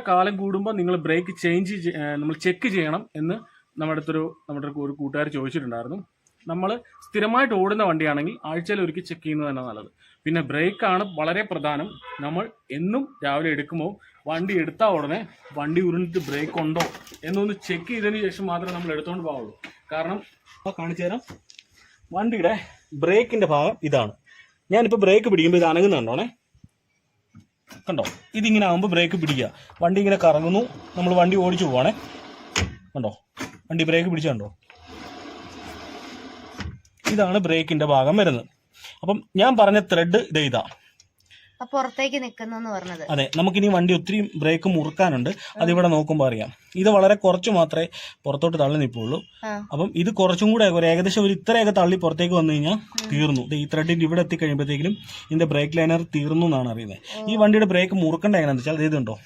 കാലം കൂടുമ്പോൾ നിങ്ങൾ ബ്രേക്ക് ചേഞ്ച് നമ്മൾ ചെക്ക് ചെയ്യണം എന്ന് നമ്മുടെ അടുത്തൊരു നമ്മുടെ ഒരു കൂട്ടുകാർ ചോദിച്ചിട്ടുണ്ടായിരുന്നു. നമ്മൾ സ്ഥിരമായിട്ട് ഓടുന്ന വണ്ടിയാണെങ്കിൽ ആഴ്ചയിൽ ഒരുക്കി ചെക്ക് ചെയ്യുന്നത് തന്നെ നല്ലത്. പിന്നെ ബ്രേക്കാണ് വളരെ പ്രധാനം. നമ്മൾ എന്നും രാവിലെ എടുക്കുമ്പോൾ വണ്ടി എടുത്താൽ ഉടനെ വണ്ടി ഉരുണ്ടിട്ട് ബ്രേക്ക് ഉണ്ടോ എന്നൊന്ന് ചെക്ക് ചെയ്തതിന് ശേഷം മാത്രമേ നമ്മൾ എടുത്തുകൊണ്ട് പോവുള്ളൂ കാരണം കാണിച്ചു തരാം. വണ്ടിയുടെ ബ്രേക്കിന്റെ ഭാഗം ഇതാണ്. ഞാനിപ്പോൾ ബ്രേക്ക് പിടിക്കുമ്പോൾ ഇത് അനങ്ങുന്നുണ്ടോണേ? കണ്ടോ? ഇതിങ്ങനെ ആകുമ്പോൾ ബ്രേക്ക് പിടിക്കുക. വണ്ടി ഇങ്ങനെ കറങ്ങുന്നു. നമ്മൾ വണ്ടി ഓടിച്ചു പോവാണേ. കണ്ടോ? വണ്ടി ബ്രേക്ക് പിടിച്ച കണ്ടോ? ഇതാണ് ബ്രേക്കിന്റെ ഭാഗം വരുന്നത്. അപ്പം ഞാൻ പറഞ്ഞ ത്രെഡ് ഇത്. പുറത്തേക്ക് നിൽക്കുന്നു പറഞ്ഞത്. അതെ നമുക്കിനി വണ്ടി ഒത്തിരി ബ്രേക്ക് മുറുക്കാനുണ്ട്. അതിവിടെ നോക്കുമ്പോൾ അറിയാം. ഇത് വളരെ കുറച്ച് മാത്രമേ പുറത്തോട്ട് തള്ളി നിൽപ്പുള്ളൂ. അപ്പം ഇത് കുറച്ചും കൂടെ ഒരു ഏകദേശം ഒരു ഇത്രയൊക്കെ തള്ളി പുറത്തേക്ക് വന്നു കഴിഞ്ഞാൽ തീർന്നു. ഈ ത്രെഡിന്റെ ഇവിടെ എത്തി കഴിയുമ്പോഴത്തേക്കും ഇതിന്റെ ബ്രേക്ക് ലൈനർ തീർന്നു എന്നാണ് അറിയുന്നത്. ഈ വണ്ടിയുടെ ബ്രേക്ക് മുറുക്കേണ്ട എങ്ങനെയാണെന്ന് വെച്ചാൽ ഇത് ഇതുണ്ടോ?